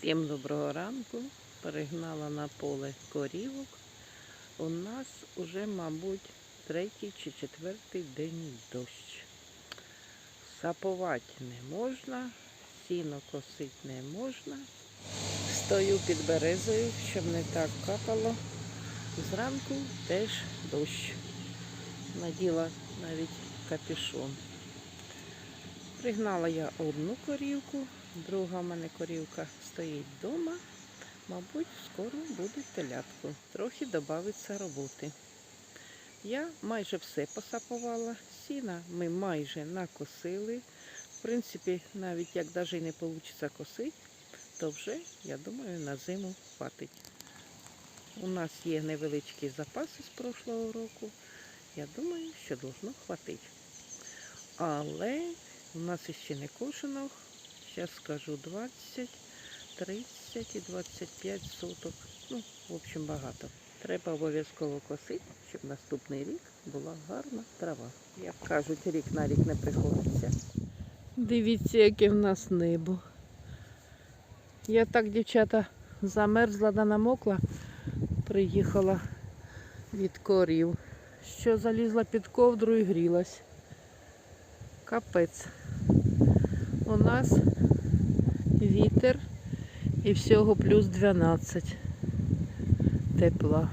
Всім доброго ранку. Перегнала на поле корівок. У нас уже, мабуть, третій чи четвертий день дощ. Сапувати не можна, сіно косити не можна. Стою під березою, щоб не так капало. Зранку теж дощ. Наділа навіть капюшон. Пригнала я одну корівку, друга в мене корівка стоїть вдома. Мабуть, скоро буде телятку. Трохи додається роботи. Я майже все посапувала. Сіна ми майже накосили. В принципі, навіть як навіть не вийде косити, то вже, я думаю, на зиму хватить. У нас є невеличкі запаси з прошлого року. Я думаю, що должно хватити. Але у нас ще не кошено. Зараз скажу 20, 30 і 25 соток. Ну, в общем, багато. Треба обов'язково косити, щоб наступний рік була гарна трава. Як кажуть, рік на рік не приходиться. Дивіться, яке в нас небо. Я так, дівчата, замерзла да намокла, приїхала від корів. Що залізла під ковдру і грілась. Капець. У нас вітер і всього плюс 12 тепла.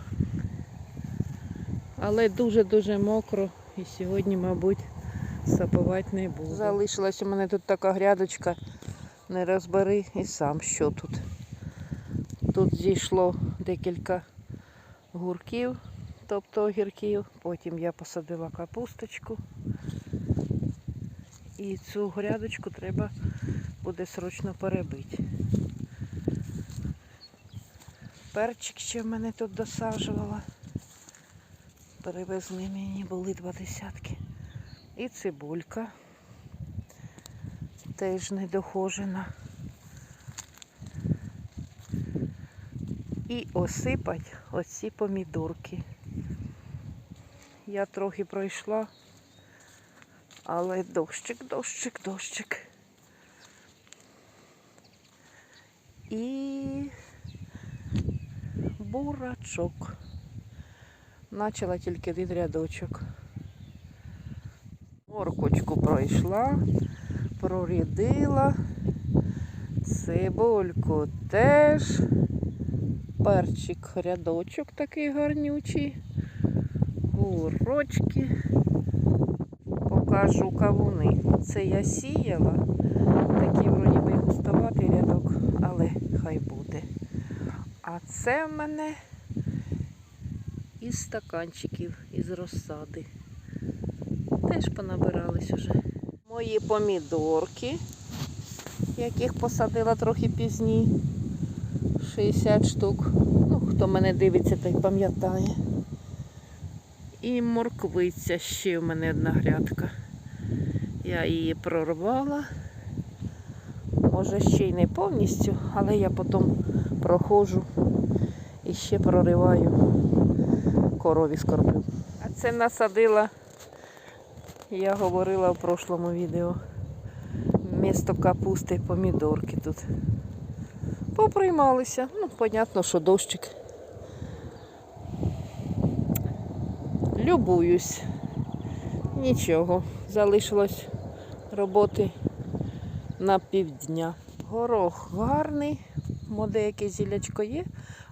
Але дуже-дуже мокро і сьогодні, мабуть, сапувати не буду. Залишилась у мене тут така грядочка. Не розбери і сам що тут. Тут зійшло декілька гурків, тобто огірків. Потім я посадила капусточку. І цю грядочку треба буде срочно перебити. Перчик ще в мене тут досаджувала. Перевезли мені, були два десятки. І цибулька теж недохожена. І осипать оці помідорки. Я трохи пройшла. Але дощик, дощик, дощик. І бурачок. Начала тільки один рядочок. Моркочку пройшла, прорядила, цибульку теж, перчик рядочок такий гарнючий, гурочки покажу кавуни. Це я сіяла. Такий вроді би густоватий рядок, але хай буде. А це в мене із стаканчиків, із розсади. Теж понабирались уже. Мої помідорки, яких посадила трохи пізні. 60 штук. Ну, хто мене дивиться, той пам'ятає. І морквиця ще в мене одна грядка. Я її прорвала. Може ще й не повністю, але я потім проходжу і ще прориваю корові скорблю. А це насадила, я говорила в прошлому відео. Місто капусти помідорки тут. Поприймалися. Ну, понятно, що дощик. Любуюсь. Нічого. Залишилось роботи на півдня. Горох гарний, мо деяке зілячко є,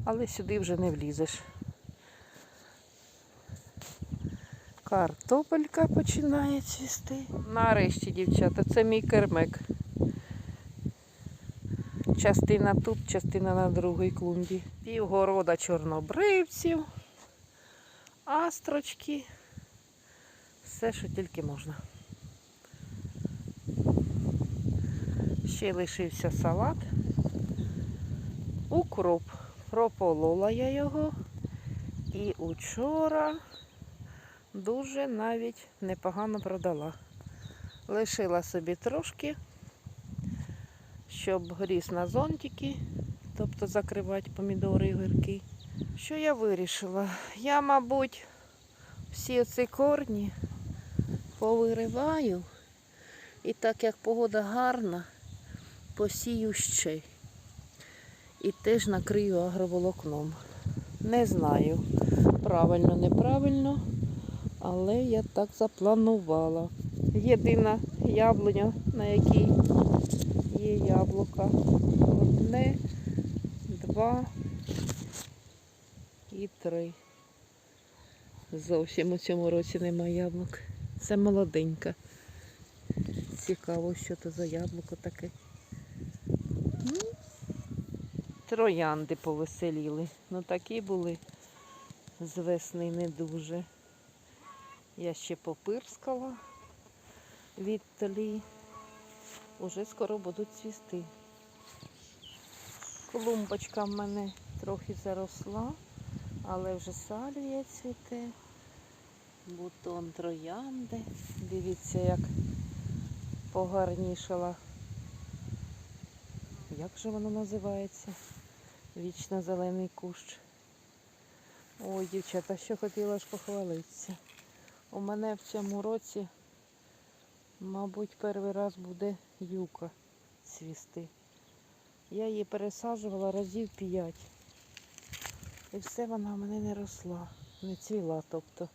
але сюди вже не влізеш. Картопелька починає цвісти. Нарешті, дівчата, це мій кермек. Частина тут, частина на другій клумбі. Півгорода чорнобривців астрочки, все, що тільки можна. Ще лишився салат. Укроп. Прополола я його. І учора дуже навіть непогано продала. Лишила собі трошки, щоб гріз на зонтики, тобто закривати помідори і гірки. Що я вирішила? Я, мабуть, всі ці корні повириваю. І так як погода гарна, посію ще. І теж накрию агроволокном. Не знаю, правильно, неправильно, але я так запланувала. Єдина яблуня, на якій є яблука. Одне, два і три. Зовсім у цьому році нема яблук. Це молоденька. Цікаво, що це за яблуко таке. Ну, Троянди повеселіли. Ну такі були з весни не дуже. Я ще попирскала відталі. Уже скоро будуть цвісти. Клумбочка в мене трохи заросла, але вже салія цвіте. Бутон троянди. Дивіться, як погарнішала. Як же воно називається? Вічно зелений кущ. Ой, дівчата, що хотіла ж похвалитися. У мене в цьому році, мабуть, перший раз буде юка цвісти. Я її пересаджувала разів п'ять. І все вона в мене не росла, не цвіла, тобто.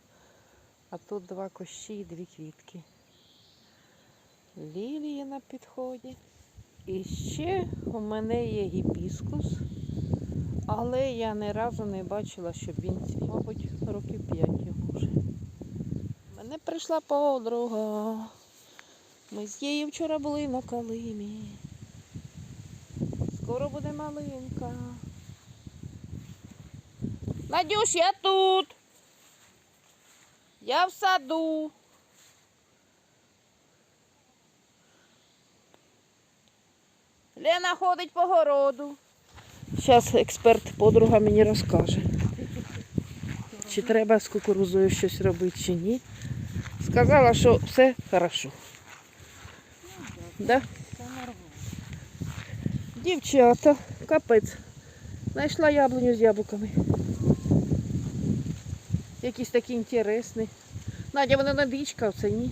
А тут два кущі і дві квітки. Лілії на підході. І ще у мене є гібіскус, але я ні разу не бачила, щоб він цвів. Мабуть, років п'ять йому вже. Мене прийшла подруга. Ми з її вчора були на калимі. Скоро буде малинка. Надюш, я тут. Я в саду. Лена ходить по городу. Зараз експерт подруга мені розкаже. Чи треба з кукурузою щось робити, чи ні. Сказала, що все хорошо. Да? Дівчата, капець. Знайшла яблуню з яблуками. Якісь такі інтересні. Надя, вона не дичка, це ні?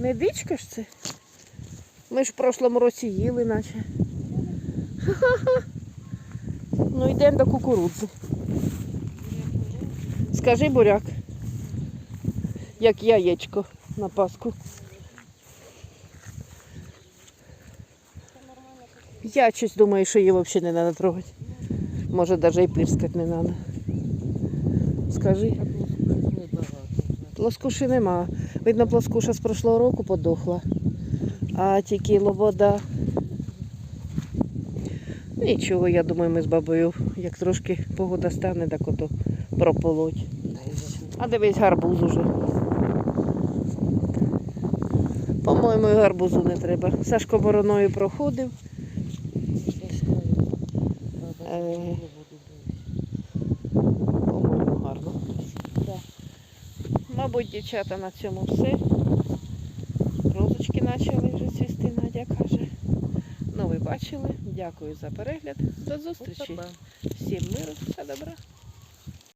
Не дичка ж це? Ми ж в прошлому році їли, наче. Ха-ха-ха. Ну йдемо до кукурудзи. Скажи, буряк, як яєчко на Пасху. Я щось думаю, що її взагалі не треба трогати. Може, навіть і пирскати не треба. Скажи. Плоскуші нема. Видно, плоскуша з прошлого року подохла. А тільки лобода. Нічого, я думаю, ми з бабою, як трошки погода стане, так ото прополоть. А дивись, гарбуз уже. По-моєму, гарбузу не треба. Сашко бороною проходив. Е, По-моєму, гарно. Мабуть, дівчата на цьому все. Розочки почали вже цвісти, Надя каже. Ну, ви бачили. Дякую за перегляд. До зустрічі. Всім миру, все добре.